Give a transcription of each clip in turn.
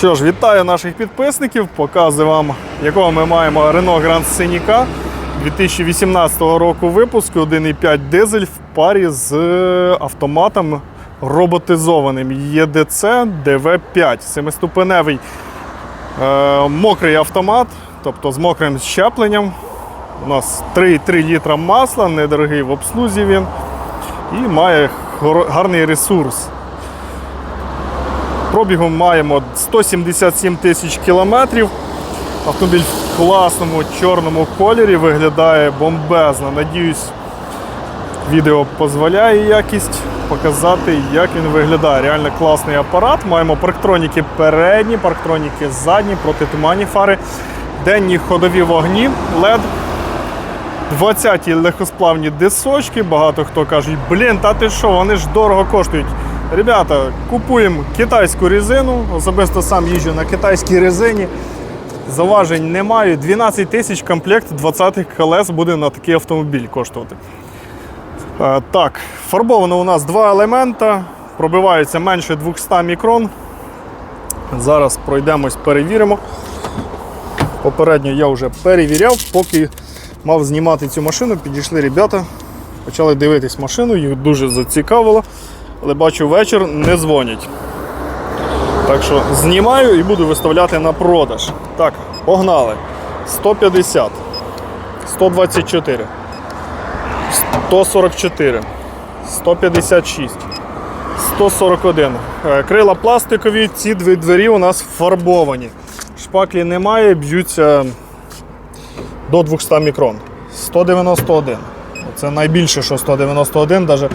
Що ж, вітаю наших підписників. Показую вам, якого ми маємо Renault Grand Scenic 2018 року випуску 1,5 дизель в парі з автоматом роботизованим EDC DV5. Семиступеневий е, мокрий автомат, тобто з мокрим щепленням. У нас 3,3 літра масла, недорогий в обслузі він і має гарний ресурс. Пробігом маємо 177 тисяч кілометрів. Автомобіль в класному чорному кольорі виглядає бомбезно. Надіюсь, відео дозволяє якість показати, як він виглядає. Реально класний апарат. Маємо парктроніки передні, парктроніки задні, протитуманні фари, денні ходові вогні, LED. 20-ті легкосплавні дисочки. Багато хто кажуть, блін, та ти що, вони ж дорого коштують. Ребята, купуємо китайську резину. Особисто сам їжджу на китайській резині. Заважень не маю. 12 тисяч комплект 20-х колес буде на такий автомобіль коштувати. Е, Так, фарбовано у нас два елемента, пробиваються менше 200 мікрон. Зараз пройдемось, перевіримо. Попередньо я вже перевіряв, поки мав знімати цю машину, підійшли ребята, почали дивитись машину, їх дуже зацікавило, але бачу вечір не дзвонять. Так що знімаю і буду виставляти на продаж. Так, погнали. 150, 124, 144, 156, 141. Е, Крила пластикові, ці дві двері у нас фарбовані. Шпаклі немає, б'ються до 200 мікрон. 191. Це найбільше, що 191, навіть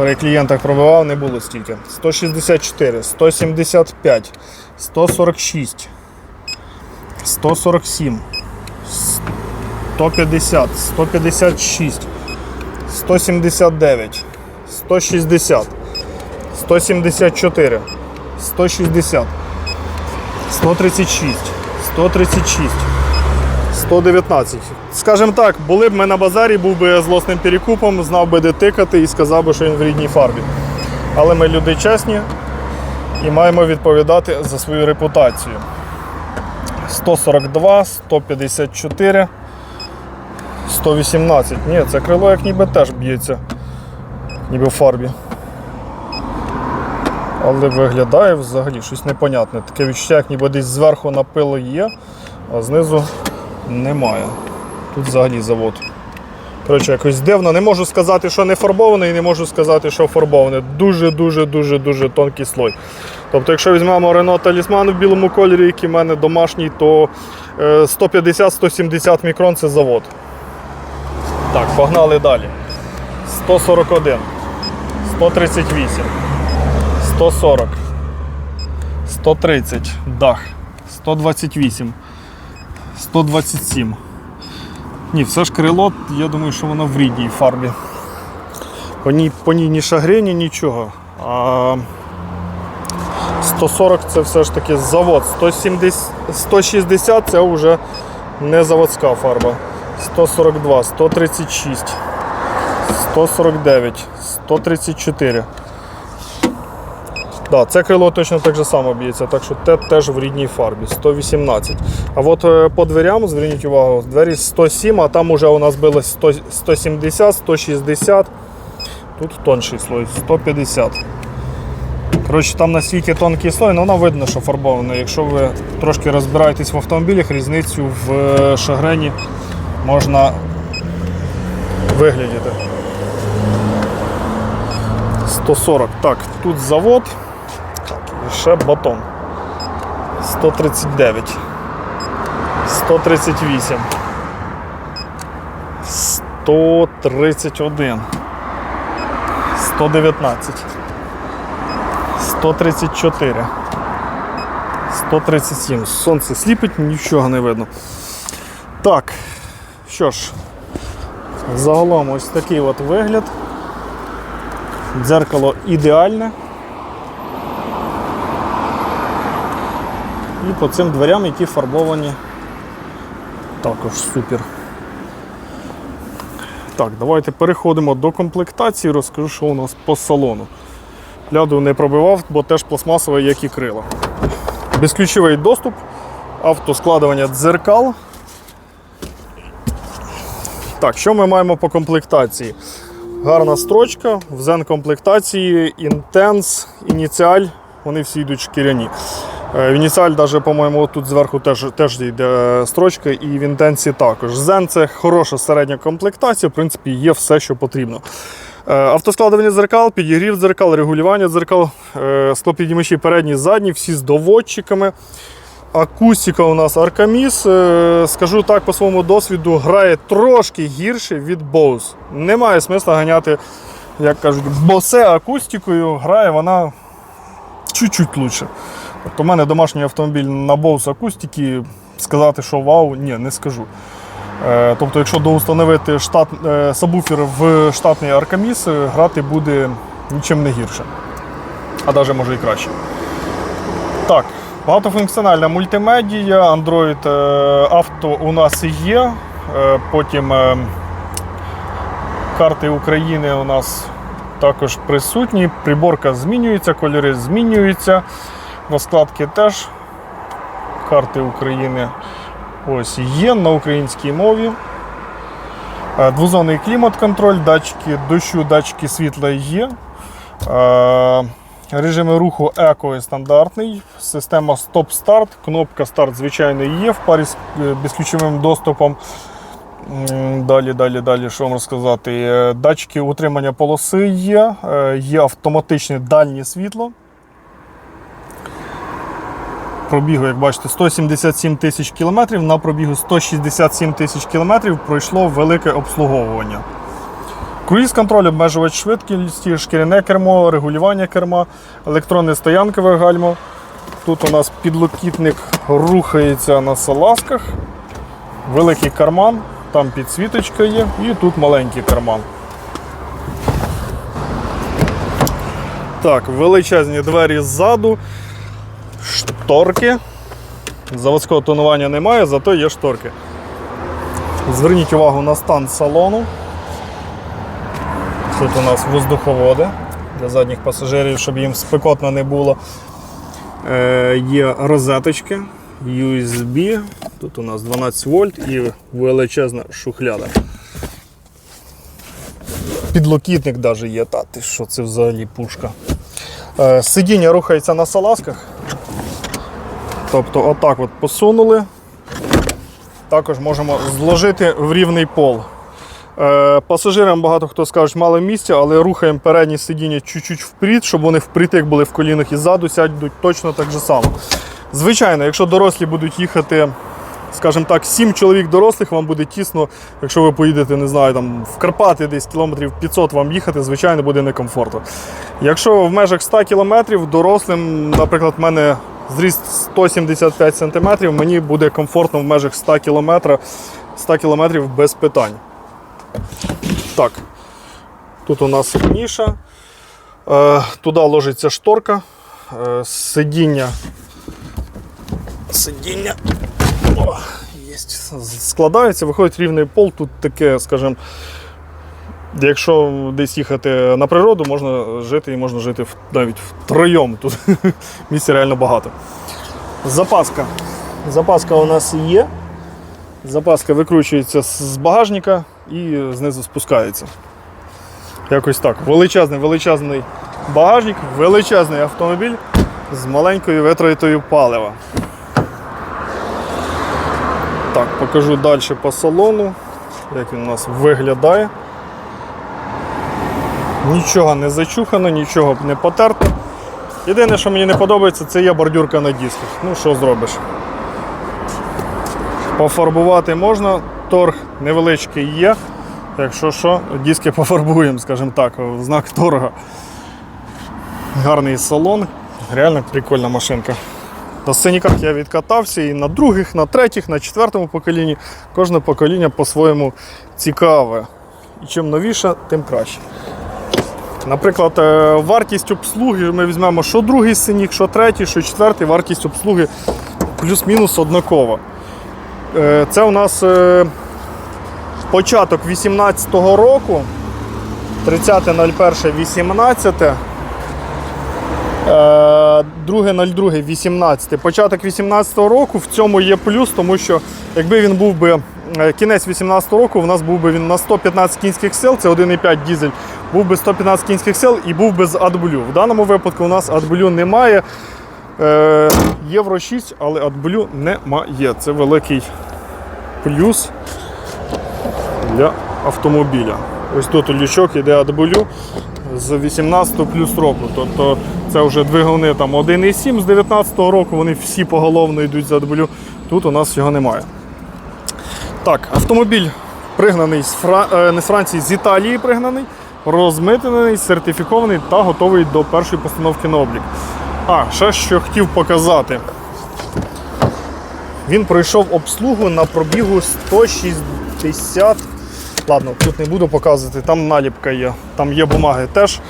при клієнтах пробивав, не було стільки. 164, 175, 146, 147, 150, 156, 179, 160, 174, 160, 136, 136. 119. Скажімо так, були б ми на базарі, був би я злосним перекупом, знав би де тикати і сказав би, що він в рідній фарбі. Але ми люди чесні і маємо відповідати за свою репутацію. 142, 154, 118. Ні, це крило як ніби теж б'ється, ніби в фарбі. Але виглядає взагалі щось непонятне. Таке відчуття, як ніби десь зверху напило є, а знизу немає. Тут взагалі завод. Коротше, якось дивно. Не можу сказати, що не фарбований, і не можу сказати, що фарбований. Дуже-дуже дуже тонкий слой. Тобто, якщо візьмемо Renault Talisman в білому кольорі, який в мене домашній, то е, 150-170 мікрон це завод. Так, погнали далі. 141, 138, 140, 130, дах, 128. 127. Ні, все ж крило, я думаю, що воно в рідній фарбі. По ній, по ній ні шагрені, нічого. А 140 це все ж таки завод. 170, 160 це вже не заводська фарба. 142, 136, 149, 134. Да, це крило точно так же само б'ється, так що те теж в рідній фарбі 118. А от е, по дверям, зверніть увагу, двері 107, а там уже у нас було 100, 170, 160. Тут тонший слой, 150. Коротше, там настільки тонкий слой, ну воно видно, що фарбовано. Якщо ви трошки розбираєтесь в автомобілях, різницю в е, шагрені можна виглядіти. 140. Так, тут завод. Ще батон. 139. 138. 131. 119. 134. 137. Сонце сліпить, нічого не видно. Так, що ж, загалом ось такий от вигляд. Дзеркало ідеальне. І по цим дверям, які фарбовані, також супер. Так, давайте переходимо до комплектації, розкажу, що у нас по салону. Ляду не пробивав, бо теж пластмасове, як і крила. Безключовий доступ, автоскладування дзеркал. Так, що ми маємо по комплектації? Гарна строчка, в зен комплектації, інтенс, ініціаль, вони всі йдуть шкіряні. Е, ініціаль, навіть, по-моєму, тут зверху теж, теж йде строчка, і в інтенсі також. Зен це хороша середня комплектація, в принципі, є все, що потрібно. Е, Автоскладування дзеркал, підігрів дзеркал, регулювання дзеркал, е, склопіднімачі передні, задні, всі з доводчиками. Акустика у нас Аркаміс. Е, Скажу так по своєму досвіду, грає трошки гірше від Bose. Немає смисла ганяти, як кажуть, босе акустикою, грає вона чуть-чуть лучше. Тобто, у мене домашній автомобіль на Bose акустики, сказати, що вау, ні, не скажу. Е, Тобто, якщо доустановити штат, е, сабвуфер в штатний Аркаміс, е, грати буде нічим не гірше. А навіть може і краще. Так, багатофункціональна мультимедія, Android Auto у нас є. Потім карти України у нас також присутні. Приборка змінюється, кольори змінюються. Розкладки теж. Карти України ось є на українській мові. Е, Двозонний клімат-контроль, датчики дощу, датчики світла є. Е, Режими руху еко і стандартний. Система стоп-старт, кнопка старт, звичайно, є в парі з е, безключовим доступом. Далі, далі, далі, що вам розказати? Датчики утримання полоси є, є автоматичне дальнє світло. Пробігу, як бачите, 177 тисяч кілометрів. На пробігу 167 тисяч кілометрів пройшло велике обслуговування. Круїз контроль, обмежувач швидкості, шкіряне кермо, регулювання керма, електронне стоянкове гальмо. Тут у нас підлокітник рухається на салазках, великий карман, там підсвіточка є, і тут маленький карман. Так, величезні двері ззаду, шторки. Заводського тонування немає, зато є шторки. Зверніть увагу на стан салону. Тут у нас воздуховоди для задніх пасажирів, щоб їм спекотно не було. Е, є розеточки, USB. Тут у нас 12 вольт і величезна шухляда. Підлокітник навіть є, та ти що це взагалі пушка. Е, сидіння рухається на салазках. Тобто отак от посунули. Також можемо зложити в рівний пол. Е, Пасажирам багато хто скаже, мало місця, але рухаємо передні сидіння чуть-чуть впрід, щоб вони впритик були в колінах і ззаду сядуть точно так же само. Звичайно, якщо дорослі будуть їхати, скажімо так, 7 чоловік дорослих, вам буде тісно, якщо ви поїдете, не знаю, там в Карпати десь кілометрів 500 вам їхати, звичайно, буде некомфортно. Якщо в межах 100 кілометрів дорослим, наприклад, в мене зріст 175 см, мені буде комфортно в межах 100 км, 100 км без питань. Так, тут у нас ніша. Е, туди ложиться шторка, е, сидіння. Сидіння. О, є. Складається, виходить рівний пол. Тут таке, скажімо, якщо десь їхати на природу, можна жити і можна жити навіть втроєм. Тут місця реально багато. Запаска. Запаска у нас є. Запаска викручується з багажника і знизу спускається. Якось так. Величезний, величезний багажник, величезний автомобіль з маленькою витратою палива. Так, покажу далі по салону, як він у нас виглядає. Нічого не зачухано, нічого не потерто. Єдине, що мені не подобається, це є бордюрка на дисках. Ну, що зробиш? Пофарбувати можна, торг невеличкий є. Якщо що, диски пофарбуємо, скажімо так, в знак торга. Гарний салон, реально прикольна машинка. На сценіках я відкатався і на других, на третіх, на четвертому поколінні. Кожне покоління по-своєму цікаве. І чим новіше, тим краще. Наприклад, е, вартість обслуги ми візьмемо що другий синік, що третій, що четвертий, вартість обслуги плюс-мінус однакова. Е, Це у нас е, початок 18-го року, 30.01.18. Е, 2.02.18. Початок 18-го року в цьому є плюс, тому що якби він був би е, кінець 18-го року, в нас був би він на 115 кінських сил, це 1,5 дізель, був би 115 кінських сил і був би з AdBlue. В даному випадку у нас AdBlue немає. Е, Євро 6, але AdBlue немає. Це великий плюс для автомобіля. Ось тут лючок іде AdBlue з 18 плюс року. Тобто це вже двигуни там 1,7 з 19 року, вони всі поголовно йдуть з AdBlue. Тут у нас його немає. Так, автомобіль пригнаний з Фра... е, не з Франції, з Італії пригнаний, розмитнений, сертифікований та готовий до першої постановки на облік. А, ще що хотів показати. Він пройшов обслугу на пробігу 160. Ладно, тут не буду показувати, там наліпка є, там є бумаги теж.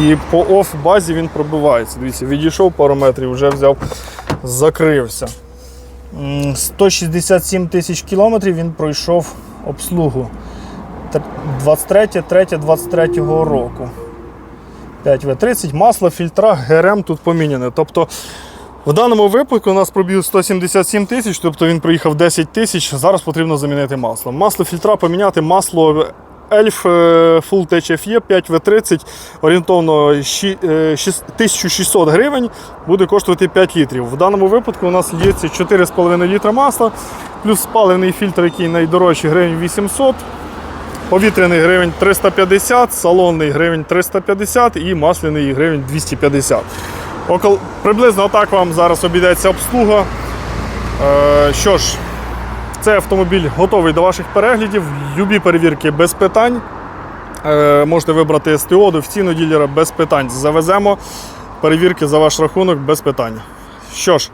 І по оф базі він пробивається. Дивіться, відійшов пару метрів, вже взяв, закрився. 167 тисяч кілометрів він пройшов обслугу. 23 3 23 року. 5В30, масло, фільтра, ГРМ тут поміняне. Тобто в даному випадку у нас пробіг 177 тисяч, тобто він проїхав 10 тисяч. Зараз потрібно замінити масло. Масло фільтра поміняти, масло Elf е, Full THFE 5В30 орієнтовно щі- е, шіс- 1600 гривень буде коштувати 5 літрів. В даному випадку у нас лється 4,5 літра масла, плюс спалений фільтр, який найдорожчий гривень 800. Повітряний гривень 350, салонний гривень 350 і масляний гривень 250. Окол... Приблизно так вам зараз обійдеться обслуга. Е, що ж, цей автомобіль готовий до ваших переглядів. Любі перевірки без питань. Е, можете вибрати СТО до офіційного ділера без питань. Завеземо перевірки за ваш рахунок без питань. Що ж,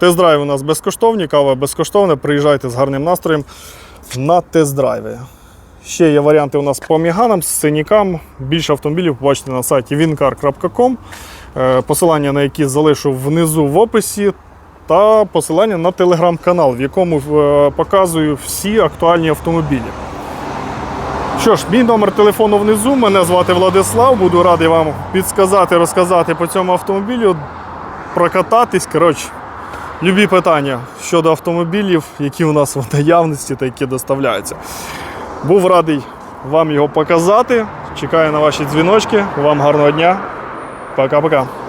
тест-драйв у нас безкоштовні, кава безкоштовна. Приїжджайте з гарним настроєм на тест-драйви. Ще є варіанти у нас по міганам, синікам. Більше автомобілів побачите на сайті wincar.com. Е, Посилання на які залишу внизу в описі. Та посилання на телеграм-канал, в якому е, показую всі актуальні автомобілі. Що ж, мій номер телефону внизу. Мене звати Владислав. Буду радий вам підсказати, розказати по цьому автомобілю, прокататись. Коротше, любі питання щодо автомобілів, які у нас в наявності та які доставляються. Був радий вам його показати. Чекаю на ваші дзвіночки. Вам гарного дня. Пока-пока.